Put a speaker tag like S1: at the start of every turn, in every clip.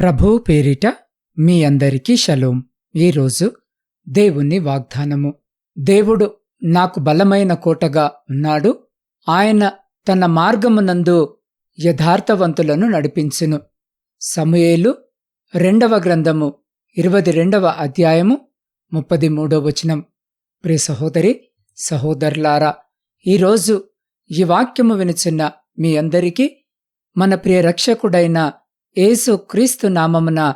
S1: ప్రభు పేరిట మీ అందరికీ షలోం. ఈరోజు దేవుని వాగ్దానము. దేవుడు నాకు బలమైన కోటగా ఉన్నాడు. ఆయన తన మార్గమునందు యథార్థవంతులను నడిపించును. సమయేలు రెండవ గ్రంథము ఇరవై రెండవ అధ్యాయము ముప్పది మూడో వచనం. ప్రియ సహోదరి సహోదరులారా ఈరోజు ఈ వాక్యము వినుచున్న మీ అందరికీ మన ప్రియ రక్షకుడైన యేసు క్రీస్తు నామమున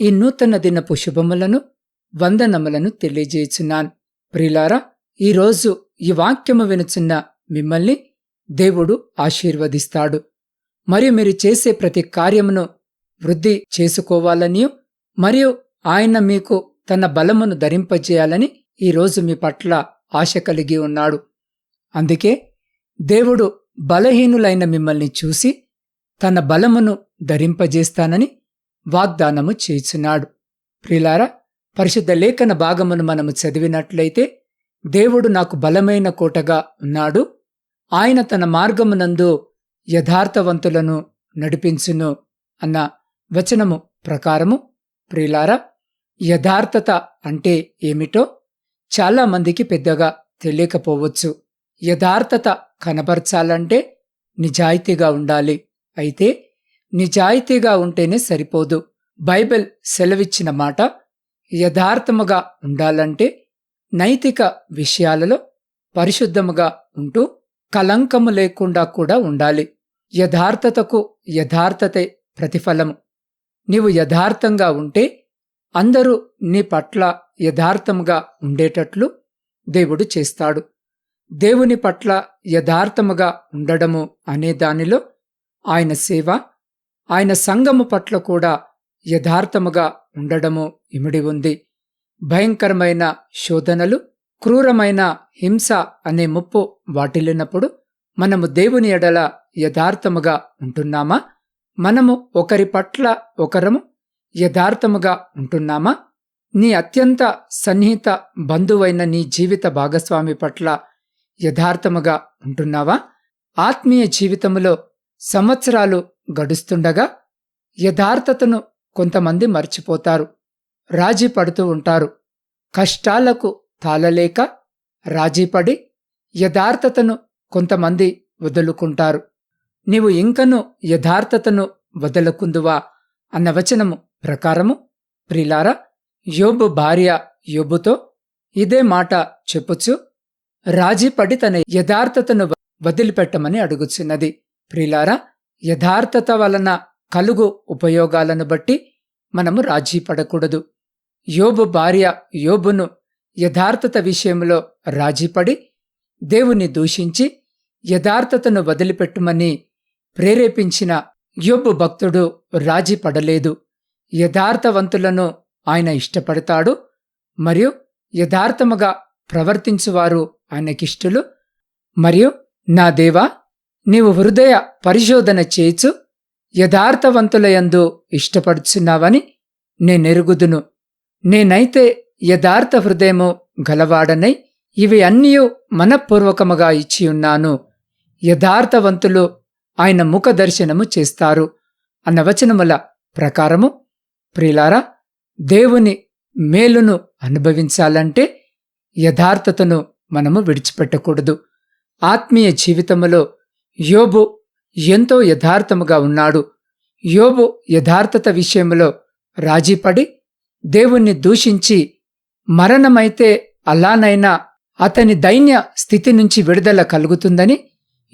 S1: ఈ నూతన దినపు శుభములను వందనములను తెలియజేయుచున్నాను. ప్రిలారా ఈరోజు ఈ వాక్యము వినుచున్న మిమ్మల్ని దేవుడు ఆశీర్వదిస్తాడు. మరియు మీరు చేసే ప్రతి కార్యమును వృద్ధి చేసుకోవాలనియు మరియు ఆయన మీకు తన బలమును ధరింపజేయాలని ఈరోజు మీ పట్ల ఆశ కలిగి ఉన్నాడు. అందుకే దేవుడు బలహీనులైన మిమ్మల్ని చూసి తన బలమును ధరింపజేస్తానని వాగ్దానము చేయుచున్నాడు. ప్రిలారా పరిశుద్ధ లేఖన భాగమును మనము చదివినట్లయితే దేవుడు నాకు బలమైన కోటగా ఉన్నాడు. ఆయన తన మార్గమునందు యథార్థవంతులను నడిపించును అన్న వచనము ప్రకారము ప్రిలారా యథార్థత అంటే ఏమిటో చాలా మందికి పెద్దగా తెలియకపోవచ్చు. యథార్థత కనబర్చాలంటే నిజాయితీగా ఉండాలి. అయితే నిజాయితీగా ఉంటేనే సరిపోదు. బైబిల్ సెలవిచ్చిన మాట యథార్థముగా ఉండాలంటే నైతిక విషయాలలో పరిశుద్ధముగా ఉంటూ కలంకము లేకుండా కూడా ఉండాలి. యథార్థతకు యథార్థతే ప్రతిఫలము. నీవు యథార్థంగా ఉంటే అందరూ నీ పట్ల యథార్థముగా ఉండేటట్లు దేవుడు చేస్తాడు. దేవుని పట్ల యథార్థముగా ఉండడము అనే దానిలో ఆయన సేవ ఆయన సంఘము పట్ల కూడా యథార్థముగా ఉండడము ఇమిడి ఉంది. భయంకరమైన శోధనలు క్రూరమైన హింస అనే ముప్పు వాటిల్లినప్పుడు మనము దేవుని ఎడల యథార్థముగా ఉంటున్నామా? మనము ఒకరి పట్ల ఒకరము యథార్థముగా ఉంటున్నామా? నీ అత్యంత సన్నిహిత బంధువైన నీ జీవిత భాగస్వామి పట్ల యథార్థముగా ఉంటున్నావా? ఆత్మీయ జీవితములో సంవత్సరాలు గడుస్తుండగా యథార్థతను కొంతమంది మర్చిపోతారు. రాజీ పడుతూ ఉంటారు. కష్టాలకు తాళలేక రాజీపడి యథార్థతను కొంతమంది వదులుకుంటారు. నీవు ఇంకను యథార్థతను వదలకుందువా అన్న వచనము ప్రకారము ప్రిలారా యోబు భార్య యోబుతో ఇదే మాట చెప్పుచు రాజీపడి తన యథార్థతను వదిలిపెట్టమని అడుగుచున్నది. ప్రిలారా యథార్థత వలన కలుగు ఉపయోగాలను బట్టి మనము రాజీ పడకూడదు. యోబు భార్య యోబును యథార్థత విషయంలో రాజీపడి దేవుని దూషించి యథార్థతను వదిలిపెట్టుమని ప్రేరేపించిన యోబు భక్తుడు రాజీ పడలేదు. యథార్థవంతులను ఆయన ఇష్టపడతాడు మరియు యథార్థముగా ప్రవర్తించువారు ఆయనకిష్టులు. మరియు నా దేవా నీవు హృదయ పరిశోధన చేచు యథార్థవంతులయందు ఇష్టపడుచున్నావని నేనెరుగుదును నేనైతే యథార్థ హృదయము గలవాడనై ఇవి అన్నీ మనపూర్వకముగా ఇచ్చియున్నాను యథార్థవంతులు ఆయన ముఖ దర్శనము చేస్తారు. అన్న వచనముల ప్రకారము ప్రిలారా దేవుని మేలును అనుభవించాలంటే యథార్థతను మనము విడిచిపెట్టకూడదు. ఆత్మీయ జీవితములో యోబు ఎంతో యథార్థముగా ఉన్నాడు. యోబు యథార్థత విషయంలో రాజీపడి దేవుణ్ణి దూషించి మరణమైతే అలానైనా అతని దైన్య స్థితి నుంచి విడుదల కలుగుతుందని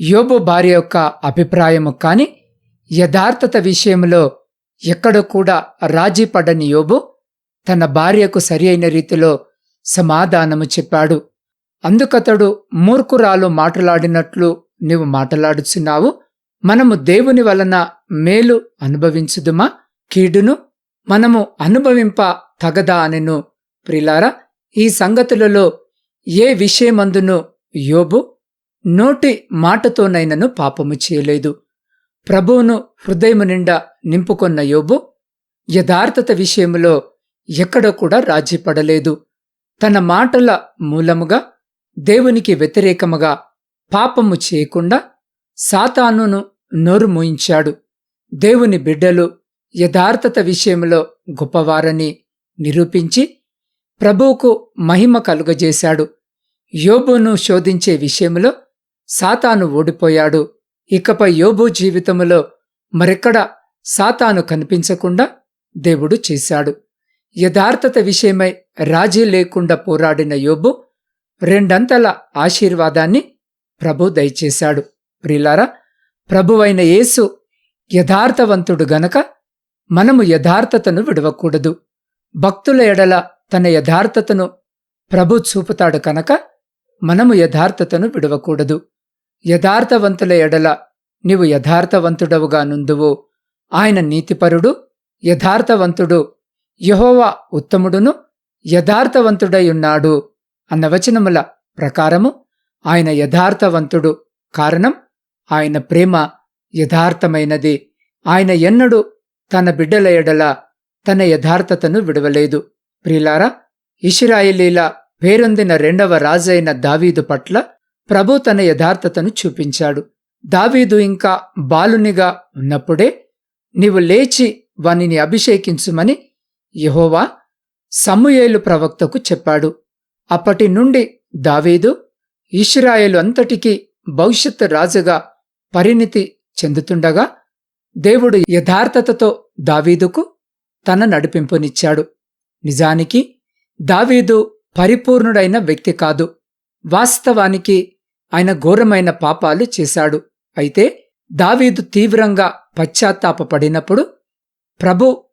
S1: యోబు భార్య యొక్క అభిప్రాయము. కాని యథార్థత విషయంలో ఎక్కడ కూడా రాజీపడని యోబు తన భార్యకు సరి అయిన రీతిలో సమాధానము చెప్పాడు. అందుకతడు మూర్ఖురాలు మాట్లాడినట్లు నీవు మాట్లాడుచున్నావు. మనము దేవుని వలన మేలు అనుభవించుదుమా? కీడును? మనము అనుభవింప తగదా అనెను. ప్రిలారా ఈ సంగతులలో ఏ విషయమందును యోబు నోటి మాటతోనైనను పాపము చేయలేదు. ప్రభువును హృదయము నిండా నింపుకొన్న యోబు యథార్థత విషయములో ఎక్కడ కూడా రాజీపడలేదు. తన మాటల మూలముగా దేవునికి వ్యతిరేకముగా పాపము చేయకుండా సాతానును నోరు మోయించాడు. దేవుని బిడ్డలు యథార్థత విషయంలో గొప్పవారని నిరూపించి ప్రభువుకు మహిమ కలుగజేశాడు. యోబును శోధించే విషయంలో సాతాను ఓడిపోయాడు. ఇకపై యోబు జీవితములో మరెక్కడ సాతాను కనిపించకుండా దేవుడు చేశాడు. యథార్థత విషయమై రాజీ లేకుండా పోరాడిన యోబు రెండంతల ఆశీర్వాదాన్ని ప్రభు దయచేశాడు. ప్రిలారా ప్రభువైన యేసు యథార్థవంతుడు గనక మనము యథార్థతను విడవకూడదు. భక్తుల ఎడల తన యథార్థతను ప్రభు చూపుతాడు కనుక మనము యథార్థతను విడవకూడదు. యథార్థవంతుల ఎడల నీవు యథార్థవంతుడవుగా నుందువు ఆయన నీతిపరుడు యథార్థవంతుడు యహోవా ఉత్తముడును యథార్థవంతుడై అన్న వచనముల ప్రకారము ఆయన యథార్థవంతుడు. కారణం ఆయన ప్రేమ యథార్థమైనది. ఆయన ఎన్నడూ తన బిడ్డల ఎడల తన యథార్థతను విడవలేదు. ప్రిలారా ఇషిరాయిలీల పేరొందిన రెండవ రాజైన దావీదు పట్ల ప్రభు తన యథార్థతను చూపించాడు. దావీదు ఇంకా బాలునిగా ఉన్నప్పుడే నీవు లేచి వానిని అభిషేకించుమని యహోవా సమూయేలు ప్రవక్తకు చెప్పాడు. అప్పటి నుండి దావీదు ఇష్రాయేలు అంతటికీ భవిష్యత్తు రాజుగా పరిణితి చెందుతుండగా దేవుడు యథార్థతతో దావీదుకు తన నడిపింపునిచ్చాడు. నిజానికి దావీదు పరిపూర్ణుడైన వ్యక్తి కాదు. వాస్తవానికి ఆయన ఘోరమైన పాపాలు చేశాడు. అయితే దావీదు తీవ్రంగా పశ్చాత్తాపపడినప్పుడు ప్రభు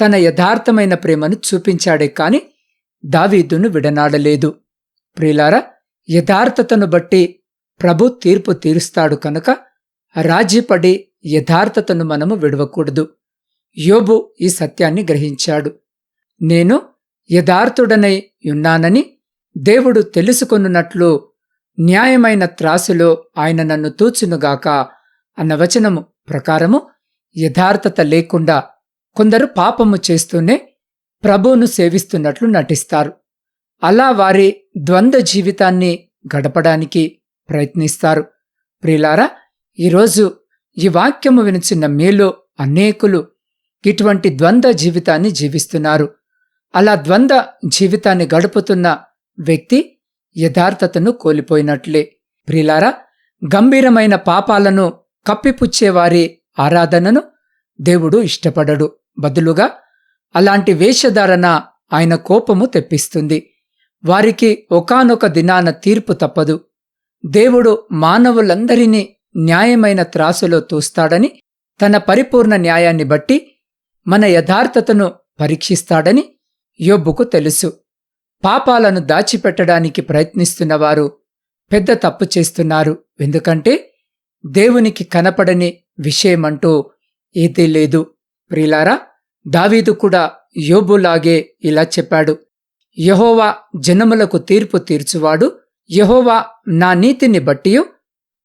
S1: తన యథార్థమైన ప్రేమను చూపించాడే కాని దావీదును విడనాడలేదు. ప్రియులారా యథార్థతను బట్టి ప్రభు తీర్పు తీరుస్తాడు కనుక రాజీపడి యథార్థతను మనము విడవకూడదు. యోబు ఈ సత్యాన్ని గ్రహించాడు. నేను యథార్థుడనై ఉన్నానని దేవుడు తెలుసుకొనున్నట్లు న్యాయమైన త్రాసులో ఆయన నన్ను తూచునుగాక అన్న వచనము ప్రకారము యథార్థత లేకుండా కొందరు పాపము చేస్తూనే ప్రభువును సేవిస్తున్నట్లు నటిస్తారు. అలా వారి ద్వంద్వ జీవితాన్ని గడపడానికి ప్రయత్నిస్తారు. ప్రిలారా ఈరోజు ఈ వాక్యము వినిచిన మీలో అనేకులు ఇటువంటి ద్వంద్వ జీవితాన్ని జీవిస్తున్నారు. అలా ద్వంద్వ జీవితాన్ని గడుపుతున్న వ్యక్తి యథార్థతను కోల్పోయినట్లే. ప్రిలారా గంభీరమైన పాపాలను కప్పిపుచ్చేవారి ఆరాధనను దేవుడు ఇష్టపడడు. బదులుగా అలాంటి వేషధారణ ఆయన కోపము తెప్పిస్తుంది. వారికి ఒకనొక దినాన తీర్పు తప్పదు. దేవుడు మానవులందరినీ న్యాయమైన త్రాసులో తూస్తాడని తన పరిపూర్ణ న్యాయాన్ని బట్టి మన యథార్థతను పరీక్షిస్తాడని యొబ్బుకు తెలుసు. పాపాలను దాచిపెట్టడానికి ప్రయత్నిస్తున్నవారు పెద్ద తప్పు చేస్తున్నారు. ఎందుకంటే దేవునికి కనపడని విషయమంటూ ఏదీ లేదు. ప్రిలారా దావీదు కూడా యోబులాగే ఇలా చెప్పాడు. యహోవా జనములకు తీర్పు తీర్చువాడు. యహోవా నా నీతిని బట్టియు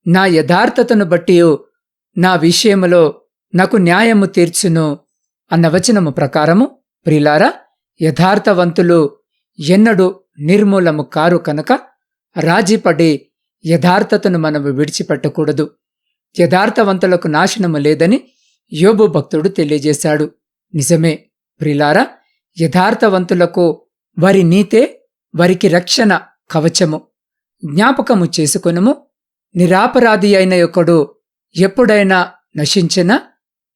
S1: నా యథార్థతను బట్టియు నా విషయములో నాకు న్యాయము తీర్చును అన్న వచనము ప్రకారము. ప్రిలారా యథార్థవంతులు ఎన్నడూ నిర్మూలము కారు కనుక రాజీపడి యథార్థతను మనము విడిచిపెట్టకూడదు. యథార్థవంతులకు నాశనము లేదని యోబు భక్తుడు తెలియజేశాడు. నిజమే ప్రిలారా యథార్థవంతులకు వారి నీతే వారికి రక్షణ కవచము. జ్ఞాపకము చేసుకొనము. నిరాపరాధి అయిన ఒకడు ఎప్పుడైనా నశించినా?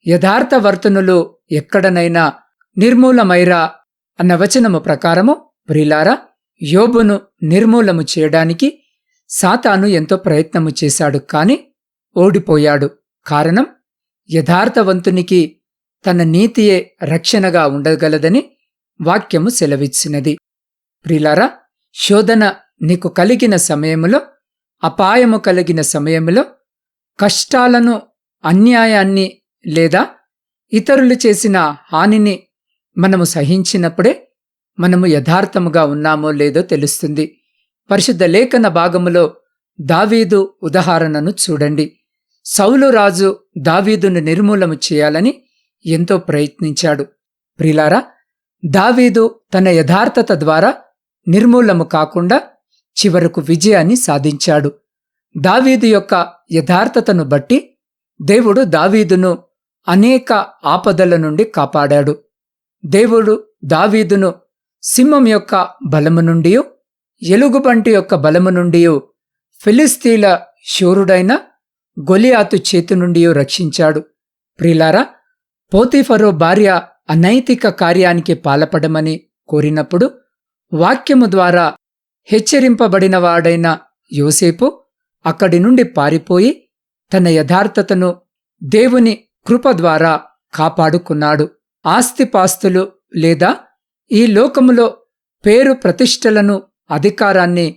S1: యథార్థవర్తనులు ఎక్కడనైనా నిర్మూలమైరా అన్న వచనము ప్రకారము ప్రిలారా యోబును నిర్మూలము చేయడానికి సాతాను ఎంతో ప్రయత్నము చేశాడు కాని ఓడిపోయాడు. కారణం యథార్థవంతునికి తన నీతియే రక్షణగా ఉండగలదని వాక్యము సెలవిచ్చినది. ప్రిలారా శోధన నీకు కలిగిన సమయములో అపాయము కలిగిన సమయములో కష్టాలను అన్యాయాన్ని లేదా ఇతరులు చేసిన హానిని మనము సహించినప్పుడే మనము యథార్థముగా ఉన్నామో లేదో తెలుస్తుంది. పరిశుద్ధ లేఖన భాగములో దావీదు ఉదాహరణను చూడండి. సౌలు రాజు దావీదును నిర్మూలము చేయాలని ఎంతో ప్రయత్నించాడు. ప్రిలారా దావీదు తన యథార్థత ద్వారా నిర్మూలము కాకుండా చివరకు విజయాన్ని సాధించాడు. దావీదు యొక్క యథార్థతను బట్టి దేవుడు దావీదును అనేక ఆపదల నుండి కాపాడాడు. దేవుడు దావీదును సింహం యొక్క బలము నుండి ఎలుగుబంటి యొక్క బలము నుండి ఫిలిస్తీల శూరుడైన గొలియాతు చేతి నుండి రక్షించాడు. ప్రిలారా పోతిఫరో భార్య అనైతిక కార్యానికి పాల్పడమని కోరినప్పుడు వాక్యము ద్వారా హెచ్చరింపబడినవాడైన యోసేపు అక్కడి నుండి పారిపోయి తన యథార్థతను దేవుని కృప ద్వారా కాపాడుకున్నాడు. ఆస్తిపాస్తులు లేదా ఈ లోకములో పేరు ప్రతిష్టలను అధికారాన్ని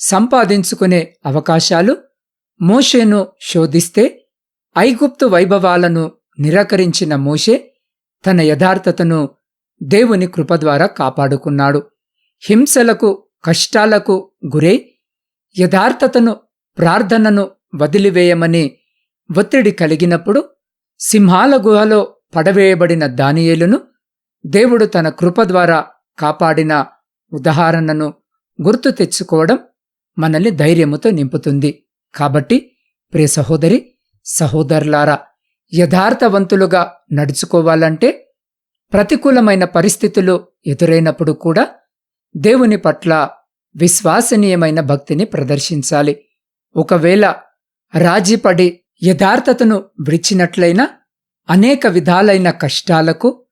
S1: సంపాదించుకునే అవకాశాలు మోషేను శోధిస్తే ఐగుప్తు వైభవాలను నిరాకరించిన మోషే తన యథార్థతను దేవుని కృప ద్వారా కాపాడుకున్నాడు. హింసలకు కష్టాలకు గురై యథార్థతను ప్రార్థనను వదిలివేయమని ఒత్తిడి కలిగినప్పుడు సింహాల గుహలో పడవేయబడిన దానియేలును దేవుడు తన కృప ద్వారా కాపాడిన ఉదాహరణను గుర్తు తెచ్చుకోవడం మనల్ని ధైర్యముతో నింపుతుంది. కాబట్టి ప్రియ సహోదరి సహోదరులారా యథార్థవంతులుగా నడుచుకోవాలంటే ప్రతికూలమైన పరిస్థితులు ఎదురైనప్పుడు కూడా దేవుని పట్ల విశ్వాసనీయమైన భక్తిని ప్రదర్శించాలి. ఒకవేళ రాజీపడి యథార్థతను విడిచినట్లయినా అనేక విధాలైన కష్టాలకు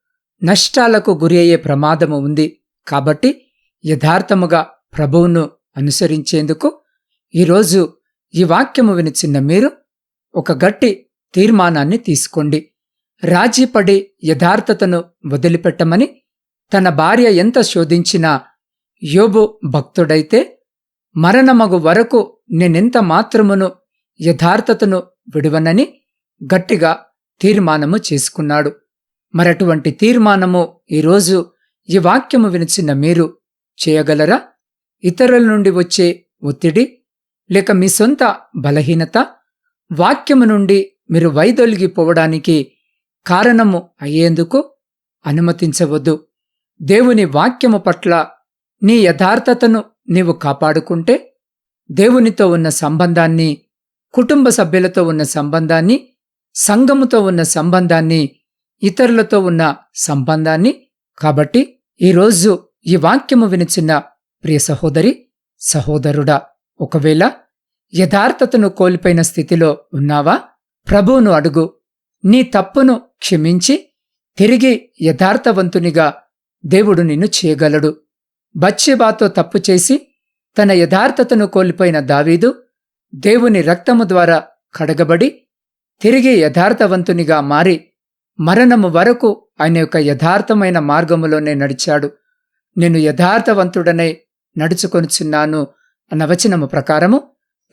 S1: నష్టాలకు గురి అయ్యే ప్రమాదము ఉంది. కాబట్టి యథార్థముగా ప్రభువును అనుసరించేందుకు ఈరోజు ఈ వాక్యము వినిచిన్న మీరు ఒక గట్టి తీర్మానాన్ని తీసుకోండి. రాజీపడి యథార్థతను వదిలిపెట్టమని తన భార్య ఎంత శోధించినా యోబు భక్తుడైతే మరణమగు వరకు నేనెంత మాత్రమును యథార్థతను విడువనని గట్టిగా తీర్మానము చేసుకున్నాడు. మరటువంటి తీర్మానము ఈరోజు ఈ వాక్యము వినిచిన మీరు చేయగలరా? ఇతరుల నుండి వచ్చే ఒత్తిడి లేక మీ సొంత బలహీనత వాక్యము నుండి మీరు వైదొలిగిపోవడానికి కారణము అయ్యేందుకు అనుమతించవద్దు. దేవుని వాక్యము పట్ల నీ యథార్థతను నీవు కాపాడుకుంటే దేవునితో ఉన్న సంబంధాన్ని కుటుంబ సభ్యులతో ఉన్న సంబంధాన్ని సంఘముతో ఉన్న సంబంధాన్ని ఇతరులతో ఉన్న సంబంధాన్ని కాబట్టి ఈరోజు ఈ వాక్యము వినిచిన ప్రియ సహోదరి సహోదరుడా ఒకవేళ యథార్థతను కోల్పోయిన స్థితిలో ఉన్నావా? ప్రభువును అడుగు. నీ తప్పును క్షమించి తిరిగి యథార్థవంతునిగా దేవుడు నిన్ను చేయగలడు. బచ్చిబాతో తప్పు చేసి తన యథార్థతను కోల్పోయిన దావీదు దేవుని రక్తము ద్వారా కడగబడి తిరిగి యథార్థవంతునిగా మారి మరణము వరకు ఆయన యొక్క యథార్థమైన మార్గములోనే నడిచాడు. నేను యథార్థవంతుడనై నడుచుకొనుచున్నాను అన్న వచనము ప్రకారము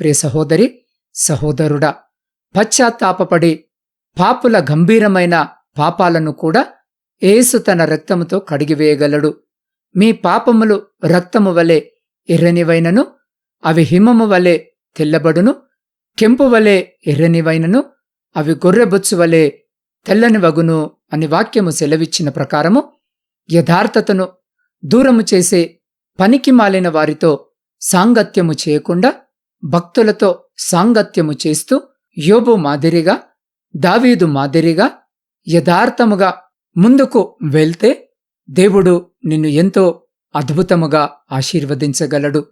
S1: ప్రియ సహోదరి సహోదరుడా పశ్చాత్తాపపడి పాపుల గంభీరమైన పాపాలను కూడా ఏసు తన రక్తముతో కడిగివేయగలడు. మీ పాపములు రక్తము వలె ఎర్రనివైనను అవి హిమము వలె తెల్లబడును కెంపు వలె ఎర్రనివైనను అవి గొర్రెబొచ్చు వలె తెల్లని వగును అని వాక్యము సెలవిచ్చిన ప్రకారము యథార్థతను దూరము చేసే పనికి మాలిన వారితో సాంగత్యము చేయకుండా భక్తులతో సాంగత్యము చేస్తూ యోబు మాదిరిగా దావీదు మాదిరిగా యథార్థముగా ముందుకు వెళ్తే దేవుడు నిన్ను ఎంతో అద్భుతముగా ఆశీర్వదించగలడు.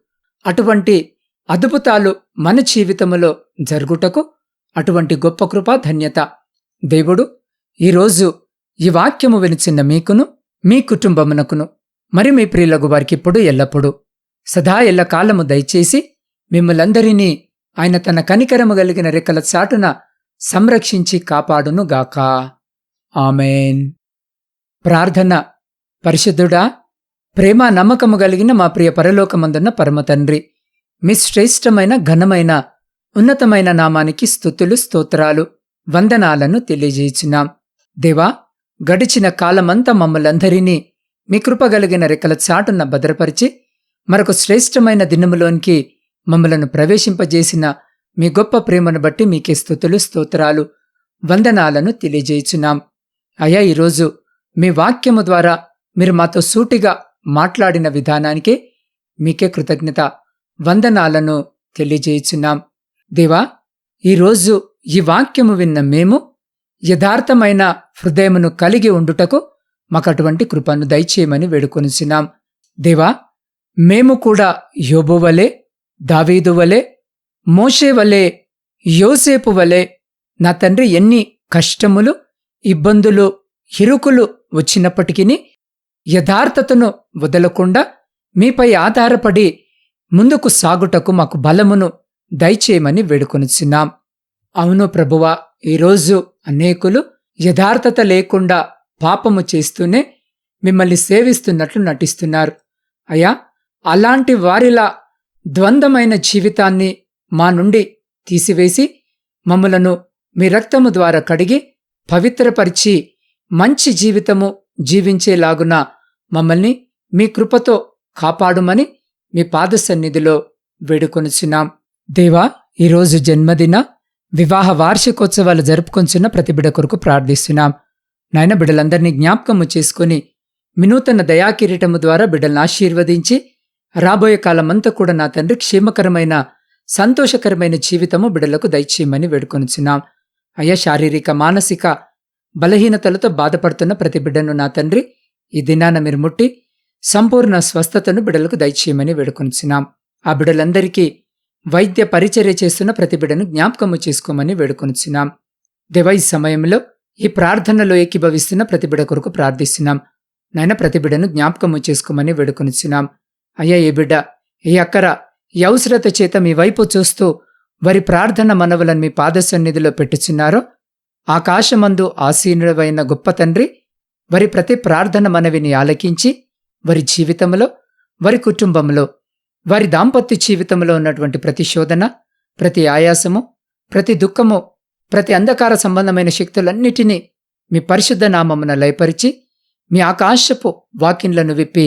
S1: అటువంటి అద్భుతాలు మన జీవితములో జరుగుటకు అటువంటి గొప్ప కృప ధన్యత. దేవుడు ఈరోజు ఈ వాక్యము వినిచిన్న మీకును మీ కుటుంబమునకును మరి మీ ప్రియులకు వారికిప్పుడు ఎల్లప్పుడూ సదా ఎల్లకాలము దయచేసి మిమ్మలందరినీ ఆయన తన కనికరము కలిగిన రెక్కల చాటున సంరక్షించి కాపాడునుగాక ఆమెన్. ప్రార్థన. పరిశుద్ధుడా ప్రేమ నమ్మకము కలిగిన మా ప్రియ పరలోకమందున్న పరమతండ్రి మీ శ్రేష్టమైన ఘనమైన ఉన్నతమైన నామానికి స్థుతులు స్తోత్రాలు వందనాలను తెలియజేయుచున్నాం. దేవా గడిచిన కాలమంతా మమ్మలందరినీ మీ కృపగలిగిన రెక్కల చాటున భద్రపరిచి మరొక శ్రేష్టమైన దినములోనికి మమ్మలను ప్రవేశింపజేసిన మీ గొప్ప ప్రేమను బట్టి మీకే స్థుతులు స్తోత్రాలు వందనాలను తెలియజేయుచున్నాం. అయా ఈరోజు మీ వాక్యము ద్వారా మీరు మాతో సూటిగా మాట్లాడిన విధానానికే మీకే కృతజ్ఞత వందనాలను తెలియజేయుచున్నాం. దేవా ఈరోజు ఈ వాక్యము విన్న మేము యథార్థమైన హృదయమును కలిగి ఉండుటకు మాకు అటువంటి కృపను దయచేయమని వేడుకొనిచున్నాం. దేవా మేము కూడా యోబోవలే దావీదు వలె మోషే వలె యోసేపు వలె నా తండ్రి ఎన్ని కష్టములు ఇబ్బందులు ఇరుకులు వచ్చినప్పటికీ యథార్థతను వదలకుండా మీపై ఆధారపడి ముందుకు సాగుటకు మాకు బలమును దయచేయమని వేడుకొనిచున్నాం అవును ప్రభువా ఈరోజు అనేకులు యథార్థత లేకుండా పాపము చేస్తూనే మిమ్మల్ని సేవిస్తున్నట్లు నటిస్తున్నారు అయ్యా అలాంటి వారిలా ద్వంద్వమైన జీవితాన్ని మా నుండి తీసివేసి మమ్మలను మీ రక్తము ద్వారా కడిగి పవిత్రపరిచి మంచి జీవితము జీవించేలాగున మమ్మల్ని మీ కృపతో కాపాడుమని మీ పాద సన్నిధిలో వేడుకొనుచున్నాం. దేవా ఈరోజు జన్మదిన వివాహ వార్షికోత్సవాలు జరుపుకొంచున్న ప్రతి బిడ కొరకు ప్రార్థిస్తున్నాం. నాయన బిడ్డలందరినీ జ్ఞాపకము చేసుకుని వినూతన దయాకిరీటము ద్వారా బిడ్డలను ఆశీర్వదించి రాబోయే కాలమంతా కూడా నా తండ్రి క్షేమకరమైన సంతోషకరమైన జీవితము బిడ్డలకు దయచేయమని వేడుకొనిచున్నాం. అయ్యా శారీరక మానసిక బలహీనతలతో బాధపడుతున్న ప్రతి బిడ్డను నా తండ్రి ఈ దినాన మీరు ముట్టి సంపూర్ణ స్వస్థతను బిడ్డలకు దయచేయమని వేడుకొనిచున్నాం. ఆ బిడలందరికీ వైద్య పరిచర్య చేస్తున్న ప్రతి బిడను జ్ఞాపకము చేసుకోమని వేడుకొనిచున్నాం. దేవ ఈ సమయంలో ఈ ప్రార్థనలో ఏకీభవిస్తున్న ప్రతిబిడ కొరకు ప్రార్థిస్తున్నాం. నాయన ప్రతిబిడను జ్ఞాపకము చేసుకోమని వేడుకొనిచున్నాం. అయ్యా ఏ బిడ్డ ఏ అక్కర ఈ అవసరత చేత మీ వైపు చూస్తూ వారి ప్రార్థన మనవులను మీ పాదసన్నిధిలో పెట్టుచున్నారో ఆకాశమందు ఆసీనుడవైన గొప్ప తండ్రి వారి ప్రతి ప్రార్థన మనవిని ఆలకించి వారి జీవితంలో వారి కుటుంబంలో వారి దాంపత్య జీవితంలో ఉన్నటువంటి ప్రతి శోధన ప్రతి ఆయాసము ప్రతి దుఃఖము ప్రతి అంధకార సంబంధమైన శక్తులన్నిటినీ మీ పరిశుద్ధ నామమున లయపరిచి మీ ఆకాశపు వాకిన్లను విప్పి